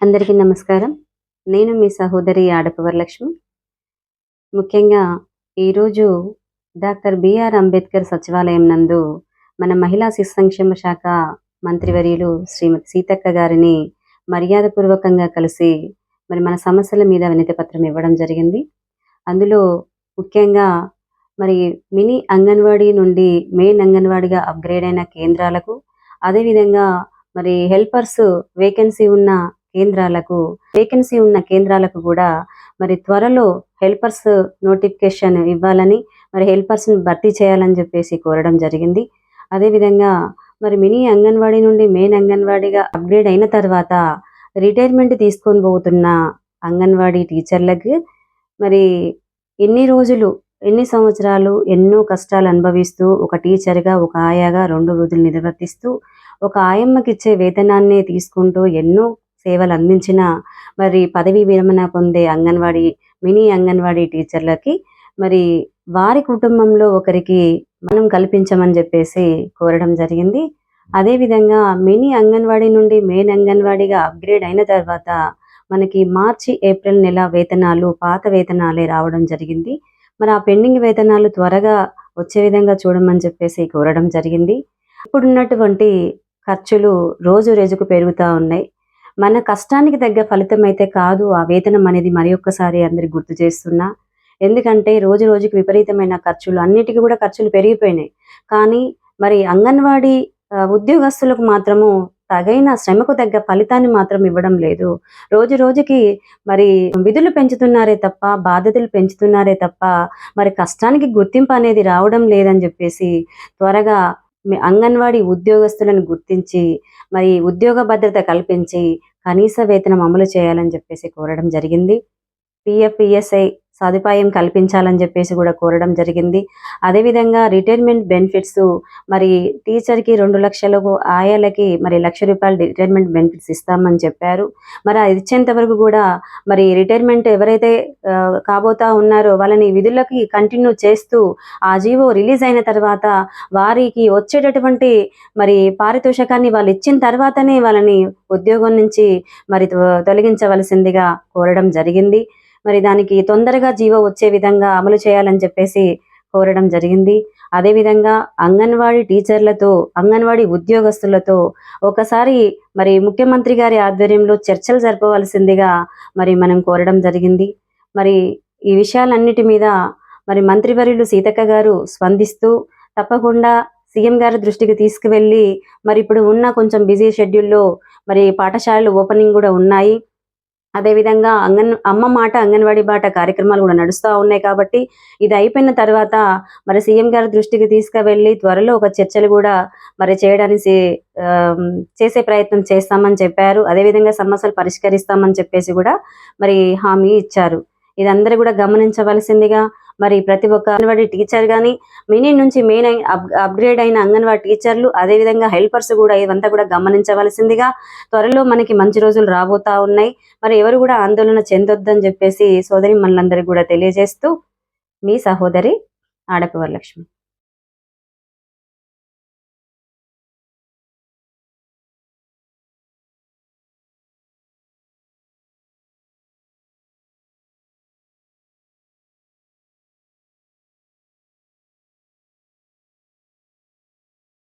అందరికీ నమస్కారం. నేను మీ సహోదరి ఆడపు వరలక్ష్మి ముఖ్యంగా ఈరోజు డాక్టర్ బిఆర్ అంబేద్కర్ సచివాలయం నందు మన మహిళా శిశు సంక్షేమ శాఖ మంత్రివర్యులు శ్రీమతి సీతక్క గారిని మర్యాదపూర్వకంగా కలిసి మరి మన సమస్యల మీద వినతి పత్రం ఇవ్వడం జరిగింది. అందులో ముఖ్యంగా మరి మినీ అంగన్వాడీ నుండి మెయిన్ అంగన్వాడీగా అప్గ్రేడ్ అయిన కేంద్రాలకు అదేవిధంగా మరి హెల్పర్స్ వేకెన్సీ ఉన్న కేంద్రాలకు వేకెన్సీ ఉన్న కేంద్రాలకు కూడా మరి త్వరలో హెల్పర్స్ నోటిఫికేషన్ ఇవ్వాలని మరి హెల్పర్స్ని భర్తీ చేయాలని చెప్పేసి కోరడం జరిగింది. అదేవిధంగా మరి మినీ అంగన్వాడీ నుండి మెయిన్ అంగన్వాడీగా అప్గ్రేడ్ అయిన తర్వాత రిటైర్మెంట్ తీసుకొని పోతున్న అంగన్వాడీ టీచర్లకు మరి ఎన్ని రోజులు ఎన్ని సంవత్సరాలు ఎన్నో కష్టాలు అనుభవిస్తూ ఒక టీచర్గా ఒక ఆయాగా రెండు రోజులు నిర్వర్తిస్తూ ఒక ఆయమ్మకి ఇచ్చే వేతనాన్ని తీసుకుంటూ ఎన్నో సేవలు అందించిన మరి పదవీ విరమణ పొందే అంగన్వాడీ మినీ అంగన్వాడీ టీచర్లకి మరి వారి కుటుంబంలో ఒకరికి మనం కల్పించమని చెప్పేసి కోరడం జరిగింది. అదేవిధంగా మినీ అంగన్వాడీ నుండి మెయిన్ అంగన్వాడీగా అప్గ్రేడ్ అయిన తర్వాత మనకి మార్చి ఏప్రిల్ నెల వేతనాలు పాత వేతనాలే రావడం జరిగింది. మరి ఆ పెండింగ్ వేతనాలు త్వరగా వచ్చే విధంగా చూడమని చెప్పేసి కోరడం జరిగింది. ఇప్పుడున్నటువంటి ఖర్చులు రోజు రోజుకు పెరుగుతూ ఉన్నాయి. మన కష్టానికి తగ్గ ఫలితం అయితే కాదు ఆ వేతనం అనేది మరి ఒక్కసారి అందరికి గుర్తు చేస్తున్నా. ఎందుకంటే రోజు రోజుకి విపరీతమైన ఖర్చులు అన్నిటికీ కూడా ఖర్చులు పెరిగిపోయినాయి. కానీ మరి అంగన్వాడీ ఉద్యోగస్తులకు మాత్రము తగైన శ్రమకు తగ్గ ఫలితాన్ని మాత్రం ఇవ్వడం లేదు. రోజు రోజుకి మరి విధులు పెంచుతున్నారే తప్ప బాధ్యతలు పెంచుతున్నారే తప్ప మరి కష్టానికి గుర్తింపు అనేది రావడం లేదని చెప్పేసి త్వరగా అంగన్వాడీ ఉద్యోగస్తులను గుర్తించి మరి ఉద్యోగ భద్రత కల్పించి కనీస వేతనం అమలు చేయాలని చెప్పేసి కోరడం జరిగింది. పిఎఫ్ఈఎస్ఐ సదుపాయం కల్పించాలని చెప్పేసి కూడా కోరడం జరిగింది. అదేవిధంగా రిటైర్మెంట్ బెనిఫిట్స్ మరి టీచర్కి రెండు లక్షలకు ఆయాలకి మరి లక్ష రూపాయలు రిటైర్మెంట్ బెనిఫిట్స్ ఇస్తామని చెప్పారు. మరి అది ఇచ్చేంత వరకు కూడా మరి రిటైర్మెంట్ ఎవరైతే కాబోతా ఉన్నారో వాళ్ళని విధులకి కంటిన్యూ చేస్తూ ఆ జీవో రిలీజ్ అయిన తర్వాత వారికి వచ్చేటటువంటి మరి పారితోషకాన్ని వాళ్ళు ఇచ్చిన తర్వాతనే వాళ్ళని ఉద్యోగం నుంచి మరి తొలగించవలసిందిగా కోరడం జరిగింది. మరి దానికి తొందరగా జీవో వచ్చే విధంగా అమలు చేయాలని చెప్పేసి కోరడం జరిగింది. అదేవిధంగా అంగన్వాడీ టీచర్లతో అంగన్వాడీ ఉద్యోగస్తులతో ఒకసారి మరి ముఖ్యమంత్రి గారి ఆధ్వర్యంలో చర్చలు జరపవలసిందిగా మరి మనం కోరడం జరిగింది. మరి ఈ విషయాలన్నిటి మీద మరి మంత్రివర్యులు సీతక్క గారు స్పందిస్తూ తప్పకుండా సీఎం గారి దృష్టికి తీసుకువెళ్ళి మరి ఇప్పుడు ఉన్న కొంచెం బిజీ షెడ్యూల్లో మరి పాఠశాలలు ఓపెనింగ్ కూడా ఉన్నాయి. అదేవిధంగా అంగన్ అమ్మ మాట అంగన్వాడీ బాట కార్యక్రమాలు కూడా నడుస్తూ ఉన్నాయి కాబట్టి ఇది అయిపోయిన తర్వాత మరి సీఎం గారి దృష్టికి తీసుకువెళ్ళి త్వరలో ఒక చర్చలు కూడా మరి చేయడానికి చేసే ప్రయత్నం చేస్తామని చెప్పారు. అదేవిధంగా సమస్యలు పరిష్కరిస్తామని చెప్పేసి కూడా మరి హామీ ఇచ్చారు. ఇదందరూ కూడా గమనించవలసిందిగా మరి ప్రతి ఒక్క అంగన్వాడీ టీచర్ కానీ మినీ నుంచి మెయిన్ అప్గ్రేడ్ అయిన అంగన్వాడీ టీచర్లు అదేవిధంగా హెల్పర్స్ కూడా ఇవంతా కూడా గమనించవలసిందిగా త్వరలో మనకి మంచి రోజులు రాబోతా ఉన్నాయి. మరి ఎవరు కూడా ఆందోళన చెందొద్దని చెప్పేసి సోదరి మనలందరికీ కూడా తెలియజేస్తూ మీ సహోదరి ఆడపి వరలక్ష్మి